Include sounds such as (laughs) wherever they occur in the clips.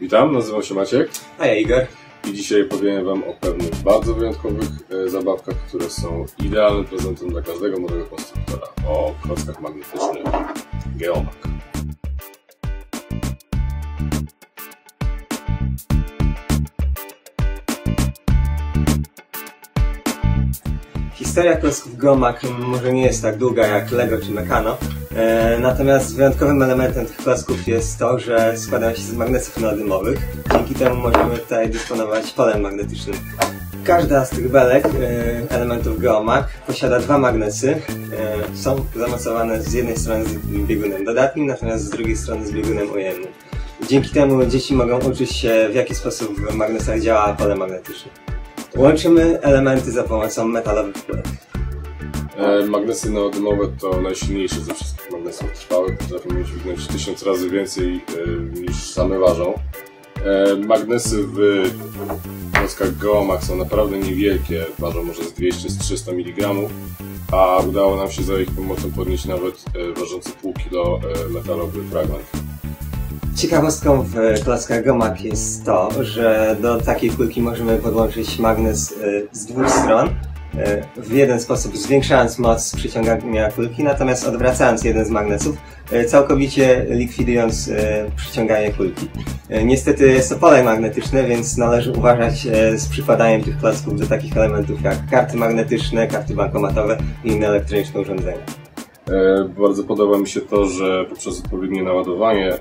Witam, nazywam się Maciek A ja Igor. i dzisiaj powiem Wam o pewnych bardzo wyjątkowych e, zabawkach, które są idealnym prezentem dla każdego młodego konstruktora. O klockach magnetycznych Geomak. Historia klocków Gomak może nie jest tak długa jak Lego czy Meccano, natomiast wyjątkowym elementem tych klocków jest to, że składają się z magnesów neodymowych. Dzięki temu możemy tutaj dysponować polem magnetycznym. Każda z tych belek, e, elementów Geomak, posiada dwa magnesy. E, są zamocowane z jednej strony z biegunem dodatnim, natomiast z drugiej strony z biegunem ujemnym. Dzięki temu dzieci mogą uczyć się w jaki sposób w magnesach działa pole magnetyczne. Łączymy elementy za pomocą metalowych kulek. E, Magnesy neodymowe to najsilniejsze ze wszystkich magnesów trwałych. Potrafią dźwignąć tysiąc razy więcej e, niż same ważą. E, Magnesy w klockach Geomak są naprawdę niewielkie, ważą może z 200 z 300 mg, a udało nam się za ich pomocą podnieść nawet ważący pół kilo metalowy fragment. Ciekawostką w klockach Gomak jest to, że do takiej kulki możemy podłączyć magnes z dwóch stron. Y, W jeden sposób zwiększając moc przyciągania kulki, natomiast odwracając jeden z magnesów, y, całkowicie likwidując y, przyciąganie kulki. Niestety jest to pole magnetyczne, więc należy uważać z przykładaniem tych klocków do takich elementów jak karty magnetyczne, karty bankomatowe i inne elektroniczne urządzenia. E, Bardzo podoba mi się to, że poprzez odpowiednie naładowanie, e,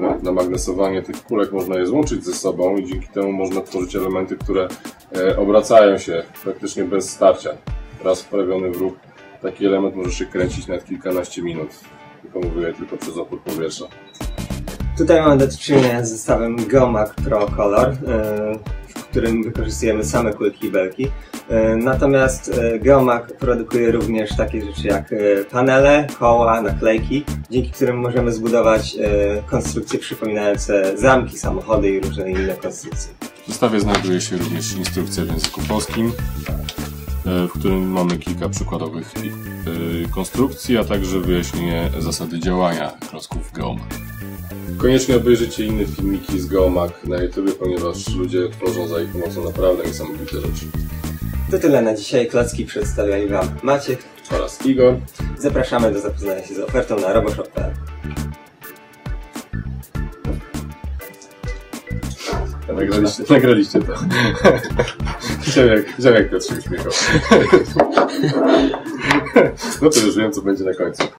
na- namagnesowanie tych kulek można je złączyć ze sobą i dzięki temu można tworzyć elementy, które e, obracają się praktycznie bez starcia. Raz wprawiony w ruch, taki element może się kręcić nawet kilkanaście minut. Tylko mówię tylko przez opór powietrza. Tutaj mamy do czynienia z zestawem Geomak Pro Color, którym wykorzystujemy same kulki i belki. E, Natomiast e, Geomak produkuje również takie rzeczy jak e, panele, koła, naklejki, dzięki którym możemy zbudować konstrukcje przypominające zamki, samochody i różne inne konstrukcje. W zestawie znajduje się również instrukcja w języku polskim, w którym mamy kilka przykładowych konstrukcji, a także wyjaśnienie zasady działania klocków Geomak. Koniecznie obejrzyjcie inne filmiki z Geomak na YouTube, ponieważ ludzie tworzą za ich pomocą naprawdę niesamowite rzeczy. To tyle na dzisiaj. Klocki przedstawiali Wam Maciek. Oraz Igor. Zapraszamy do zapoznania się z ofertą na roboshop.pl. Nagraliście, (laughs) nagraliście to. (laughs) Ziomek, ziomek Piotr się uśmiechał. (laughs) No to już wiem, co będzie na końcu.